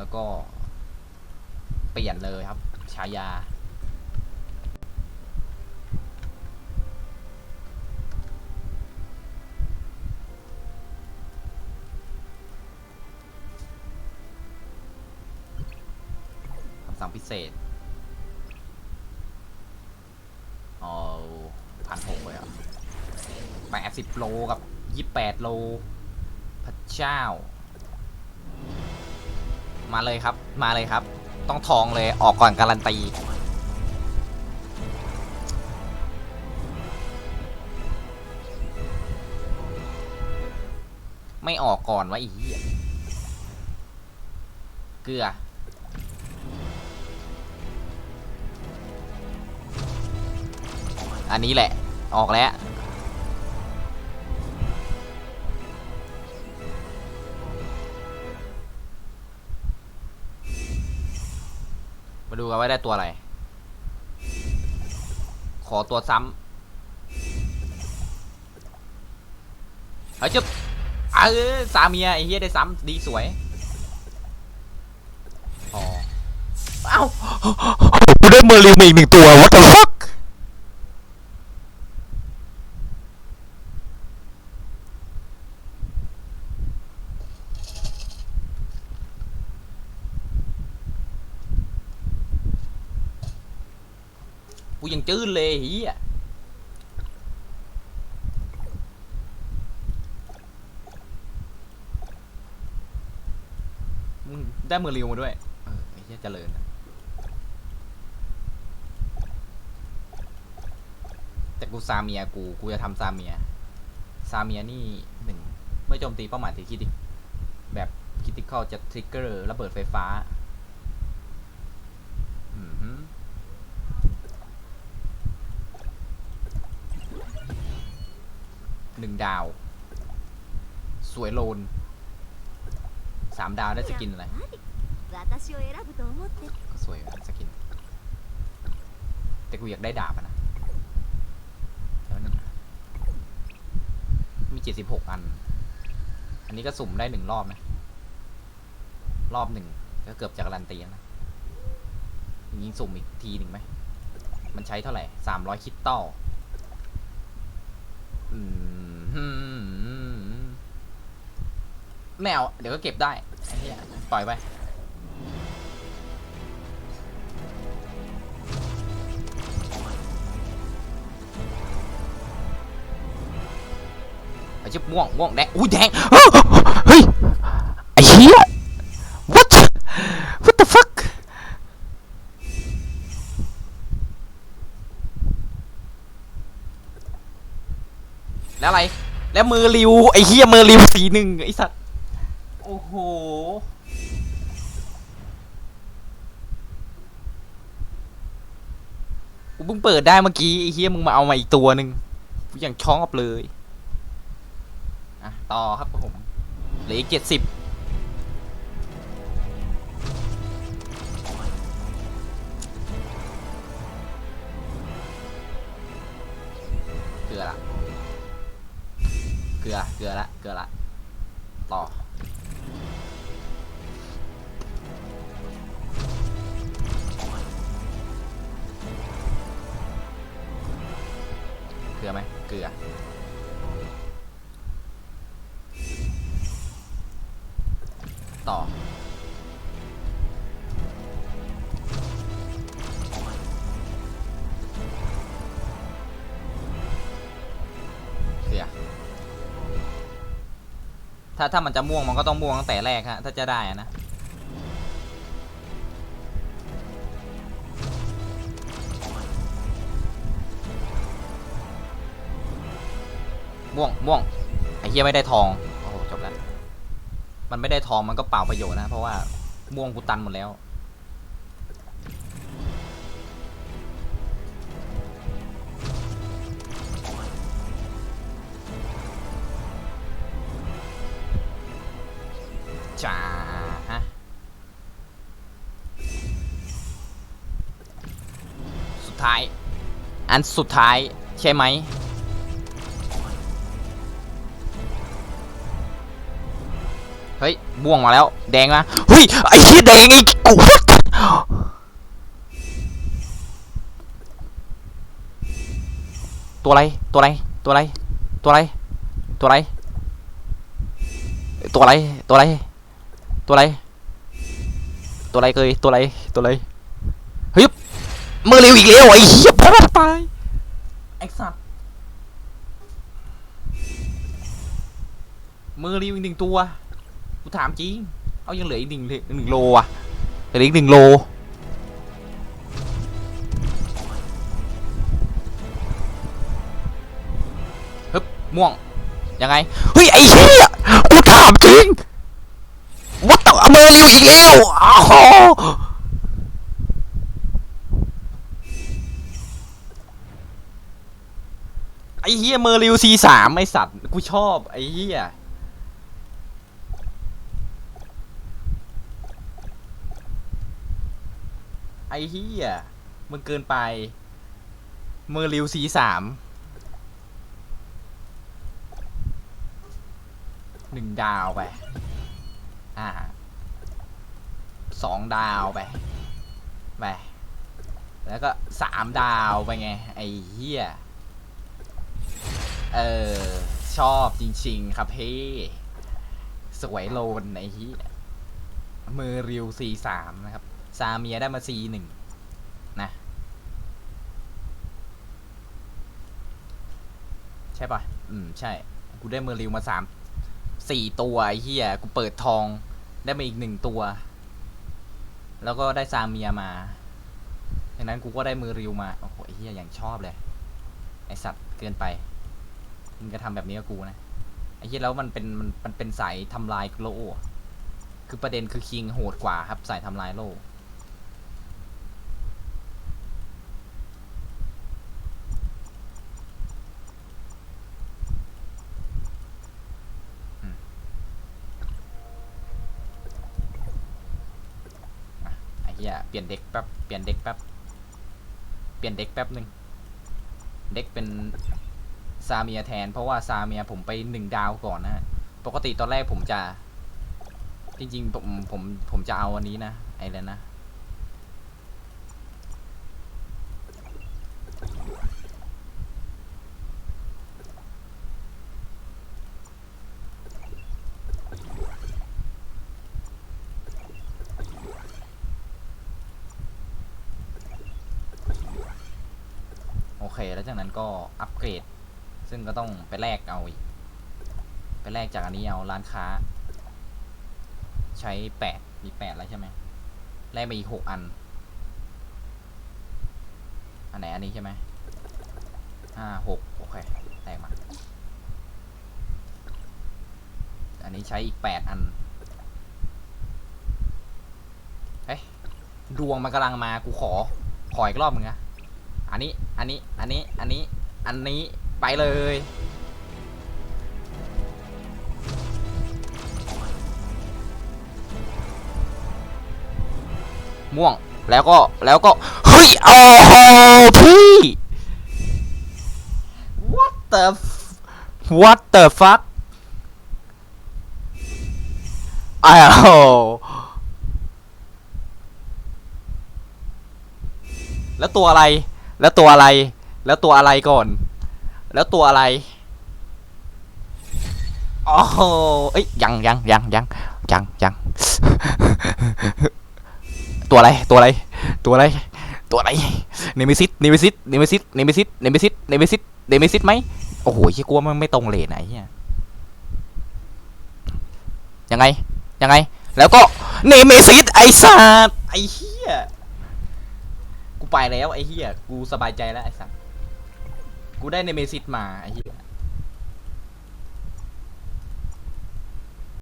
แล้วก็ เปลี่ยนเลยครับ ฉายา คำสั่งพิเศษเอาพันหกเลยอะแปดสิบโลกับยี่แปดโล พระเจ้า มาเลยครับ มาเลยครับ ต้องทองเลยออกก่อนการันตีไม่ออกก่อนวะอีเหี้ยเกลือ อันนี้แหละ ออกแล้ว ดูกันว่าได้ตัวอะไร ขอตัวซ้ำเฮ้ยจุ๊บเออสามีไอ้เฮียได้ซ้ำดีสวยอ๋อเอ้ากูได้เมอร์ลิวมาอีกหนึ่งตัว what the fuck กูยังจื้นเลยไอ้เฮียได้มือริวมาด้วย เออไอ้เฮียเจริญนะแต่กูซาเมียกู กูจะทำซาเมีย ซาเมียนี่หนึ่ง เมื่อโจมตีเป้าหมายถือคิดแบบคิติคอลจะทริกเกอร์ระเบิดไฟฟ้า อือหือ หนึ่งดาว สวยโลนสามดาวได้สกินอะไรก็สวยได้สกิน แต่กูอยากได้ดาบอะนะแล้วนึงมีเจ็ดสิบหกอัน อันนี้ก็สุ่มได้หนึ่งรอบนะ รอบหนึ่งก็เกือบจะการันตีแล้วนะยิงสุ่มอีกทีหนึ่งไหม มันใช้เท่าไหร่สามร้อยคิดต่อ แมวเดี๋ยวก็เก็บได้ไอ้เหี้ยปล่อยไปไอ้ชิบม่วงม่วงแดงอุ้ยแดงเฮ้ยไอ้เหี้ย what what the fuck แล้วอะไร แล้วมือริวไอ้เฮียมือริวสีหนึ่งไอ้สัตว โอ้โห กูเพิ่งเปิดได้เมื่อกี้ไอ้เฮียมึงมาเอามาอีกตัวหนึ่งกูยังช็อกเลย อะ ต่อครับผมเหลืออีกเจ็ดสิบเกลือละ เกลือ เกลือละ เกลือละ ต่อ เกลือไหมเกลือต่อเกลือถ้าถ้ามันจะม่วงมันก็ต้องม่วงตั้งแต่แรกฮะถ้าจะได้นะ ม่วงม่วงไอ้เหี้ยไม่ได้ทองโอ้โหจบแล้วมันไม่ได้ทองมันก็เปล่าประโยชน์นะ เพราะว่าม่วงกูตันหมดแล้ว จ้าฮะ สุดท้าย อันสุดท้ายใช่ไหม เฮ้ยม่วงมาแล้ว แดงมาเฮ้ยไอ้เหี้ยแดงไอ้กู what ตัวอะไรตัวอะไรตัวอะไรตัวอะไรตัวอะไรตัวอะไรตัวอะไรตัวอะไรตัวอะไรเกยตัวอะไรตัวอะไรเฮ้ยมือเร็วอีกแล้วไอ้เหี้ยพ่อตายไอ้สัตว์มือเร็วอีกหนึ่งตัวกู ถามจริงเอายังเหลืออีกหนึ่งเลยหนึ่งโลอะเหลืออีกหนึ่งโลฮึบม่วง ยังไง เฮ้ย ไอ้เหี้ยกูถามจริงวัดต่อเมอริวอีกแล้วอ้าวไอ้เฮียเมอร์ริวซีสามไอสัตว์ กูชอบ ไอ้เฮีย ไอ้เฮียมึงเกินไป เมอร์ริวซีสามหนึ่งดาวไป อ่าสองดาวไป ไป แล้วก็สามดาวไปไง ไอ้เฮียเออ ชอบจริง ๆ ครับพี่สวยโลนไอ้ที่มือริว C3 นะครับ ซาเมียได้มา C1 นะ ใช่ปะอืม ใช่ กูได้มือริวมาสามสี่ตัว ไอ้เหี้ย กูเปิดทองได้มาอีกหนึ่งตัว แล้วก็ได้ซาเมียมาดังนั้นกูก็ได้มือริวมา โอ้โห ไอ้เหี้ย อย่างชอบเลย ไอสัตว์เกินไป มึงจะทำแบบนี้กับกูนะ ไอ้เหี้ยแล้วมันเป็นมันมันเป็นสายทำลายโลกคือประเด็นคือคิงโหดกว่าครับสายทำลายโลกอืมอะไอ้ เฮียเปลี่ยนเด็กแป๊บ เปลี่ยนเด็กแป๊บ เปลี่ยนเด็กแป๊บหนึ่ง เด็กเป็นซาเมียแทน เพราะว่าซาเมียผมไปหนึ่งดาวก่อนนะฮะ ปกติตอนแรกผมจะ จริงๆผมผมผมจะเอาอันนี้นะไอ้แลยนะ แล้วจากนั้นก็อัปเกรด ซึ่งก็ต้องไปแลกเอาอีกไปแลกจากอันนี้เอาร้านค้า ใช้แปดมีแปดแล้วใช่ไหมแลกมาอีกหกอัน อันไหนอันนี้ใช่ไหมห้าหกโอเคแลกมา อันนี้ใช้อีกแปดอันเฮ้ยดวงมันกำลังมากูขอ ขออีกรอบมึงนะ อันนี้ อันนี้ อันนี้ อันนี้ อันนี้ ไปเลย ม่วง แล้วก็ แล้วก็ เฮ้ยโอ้โหพี่ what the what the fuck อ้าวแล้วตัวอะไร แล้วตัวอะไร แล้วตัวอะไรก่อน แล้วตัวอะไรโอ้โหเอ้ยยังยังยังยังยังยังตัวอะไรตัวอะไร ตัวอะไร ตัวอะไรเนมิซิสเนมิซิสเนมิซิสเนมิซิสเนมิซิสเนมิซิสเนมิซิสไหมโอ้โหเฮียกลัวมันไม่ตรงเลนไหนเฮียยังไงยังไง แล้วก็เนมิซิสไอ้สัตว์ไอ้เหี้ย ไปแล้วไอ้เหี้ยกูสบายใจแล้วไอ้สัสกูได้เนเมซิสมาไอ้เหี้ย